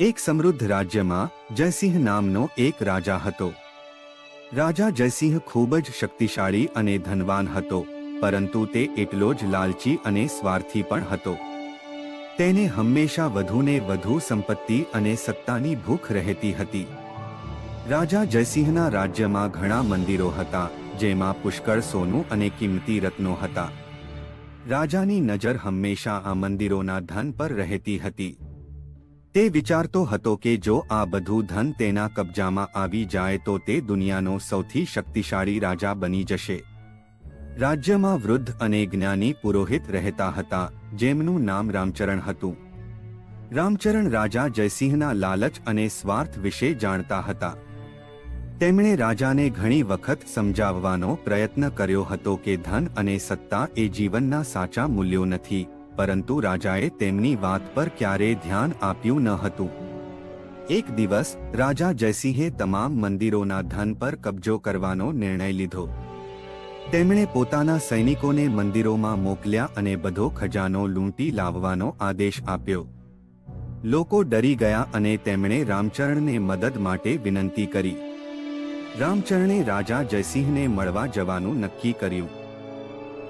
એક સમૃદ્ધ રાજ્યમાં જયસિંહ નામનો એક રાજા હતો. રાજા જયસિંહ ખૂબ જ શક્તિશાળી અને ધનવાન હતો, પરંતુ તે એટલો જ લાલચી અને સ્વાર્થી પણ હતો. તેને હંમેશા વધુને વધુ સંપત્તિ અને સત્તાની ભૂખ રહેતી હતી. રાજા જયસિંહના રાજ્યમાં ઘણા મંદિરો હતા, જેમાં પુષ્કળ સોનું અને કિંમતી રત્નો હતા. રાજાની નજર હંમેશા આ મંદિરોના ધન પર રહેતી હતી. તે વિચારતો હતો કે જો આ બધું ધન તેના કબજામાં આવી જાય તો તે દુનિયાનો સૌથી શક્તિશાળી રાજા બની જશે. રાજ્યમાં વૃદ્ધ અને જ્ઞાની પુરોહિત રહેતા હતા, જેમનું નામ રામચરણ હતું. રામચરણ રાજા જયસિંહના લાલચ અને સ્વાર્થ વિશે જાણતા હતા. તેમણે રાજાને ઘણી વખત સમજાવવાનો પ્રયત્ન કર્યો હતો કે ધન અને સત્તા એ જીવનના સાચા મૂલ્યો નથી. પરંતુ રાજાએ તેમની વાત પર ક્યારેય ધ્યાન આપ્યું ન હતું. એક દિવસ, રાજા જયસિંહે તમામ મંદિરોના ધન પર કબજો કરવાનો નિર્ણય લીધો. તેમણે પોતાના સૈનિકોને મંદિરોમાં મોકલ્યા અને બધો ખજાનો લૂંટી લાવવાનો આદેશ આપ્યો. લોકો ડરી ગયા અને તેમણે રામચરણને મદદ માટે વિનંતી કરી. રામચરણે રાજા જયસિંહને મળવા જવાનું નક્કી કર્યું.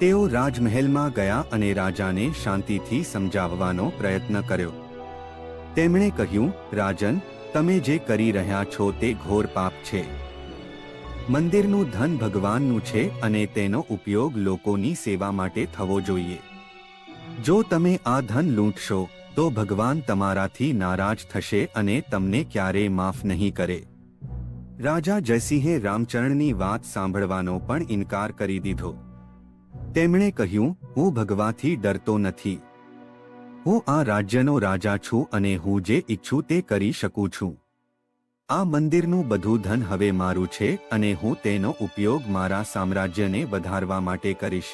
તેઓ રાજમહેલમાં ગયા અને રાજાને શાંતિથી સમજાવવાનો પ્રયત્ન કર્યો. તેમણે કહ્યું, રાજન, તમે જે કરી રહ્યા છો તે ઘોર પાપ છે. મંદિરનું ધન ભગવાનનું છે અને તેનો ઉપયોગ લોકોની સેવા માટે થવો જોઈએ. જો તમે આ ધન લૂંટશો, તો ભગવાન તમારાથી નારાજ થશે અને તમને ક્યારેય માફ નહીં કરે. રાજા જયસિંહે રામચરણની વાત સાંભળવાનો પણ ઇનકાર કરી દીધો. તેમણે કહ્યું, હું ભગવાથી ડરતો નથી. હું આ રાજ્યનો રાજા છું અને હું જે ઈચ્છું તે કરી શકું છું. આ મંદિરનું બધું ધન હવે મારું છે અને હું તેનો ઉપયોગ મારા સામ્રાજ્યને વધારવા માટે કરીશ.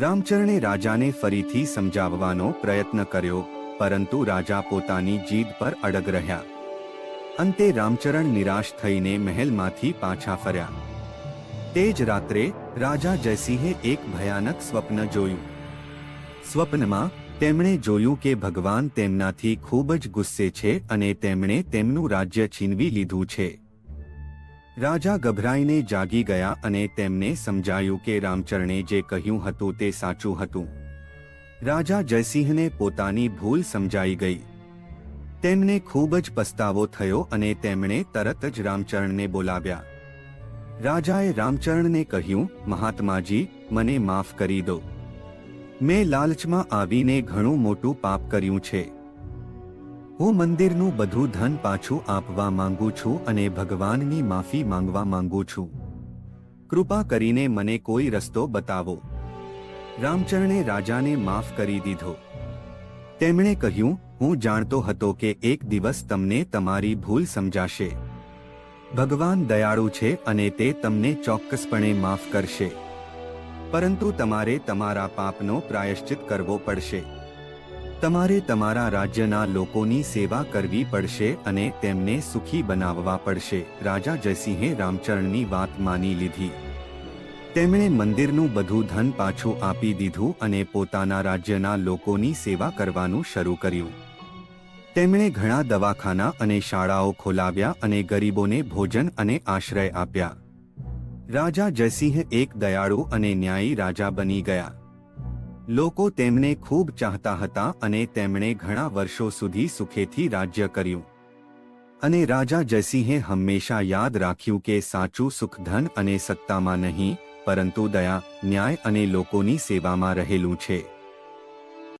રામચરણે રાજાને ફરીથી સમજાવવાનો પ્રયત્ન કર્યો, પરંતુ રાજા પોતાની જીદ પર અડગ રહ્યા. અંતે રામચરણ નિરાશ થઈને મહેલમાંથી પાછા ફર્યા. તે જ રાત્રે રાજા જયસિંહે એક ભયાનક સ્વપ્ન જોયું. સ્વપ્નમાં તેમણે જોયું કે ભગવાન તેમનાથી ખૂબ જ ગુસ્સે છે અને તેમણે તેમનું રાજ્ય છીનવી લીધું છે. રાજા ગભરાઈને જાગી ગયા અને તેમને સમજાયું કે રામચરણે જે કહ્યું હતું તે સાચું હતું. રાજા જયસિંહને પોતાની ભૂલ સમજાઈ ગઈ. તેમને ખૂબ જ પસ્તાવો થયો અને તેમણે તરત જ રામચરણને બોલાવ્યા. રાજાએ રામચરણને કહ્યું, મહાત્માજી, મને માફ કરી દો. મેં લાલચમાં આવીને ઘણું મોટું પાપ કર્યું છે. હું મંદિરનું બધું ધન પાછું આપવા માંગુ છું અને ભગવાનની માફી માંગવા માંગુ છું. કૃપા કરીને મને કોઈ રસ્તો બતાવો. રામચરણે રાજાને માફ કરી દીધો. તેમણે કહ્યું, હું જાણતો હતો કે એક દિવસ તમને તમારી ભૂલ સમજાશે. ભગવાન દયાળુ છે અને તે તમને ચોક્કસપણે માફ કરશે. પરંતુ તમારે તમારા પાપનો પ્રાયશ્ચિત કરવો પડશે. તમારે તમારા રાજ્યના લોકોની સેવા કરવી પડશે અને તેમને સુખી બનાવવા પડશે. રાજા જયસિંહે રામચરણની વાત માની લીધી. તેમણે મંદિરનું બધું ધન પાછું આપી દીધું અને પોતાના રાજ્યના લોકોની સેવા કરવાનું શરૂ કર્યું. તેમણે ઘણા દવાખાના અને શાળાઓ ખોલાવ્યા અને ગરીબોને ભોજન અને આશ્રય આપ્યા. રાજા જયસિંહ એક દયાળુ અને ન્યાયી રાજા બની ગયા. લોકો તેમને ખૂબ ચાહતા હતા અને તેમણે ઘણા વર્ષો સુધી સુખેથી રાજ્ય કર્યું. અને રાજા જયસિંહે હંમેશા યાદ રાખ્યું કે સાચું સુખ ધન અને સત્તામાં નહીં, પરંતુ દયા, ન્યાય અને લોકોની સેવામાં રહેલું છે.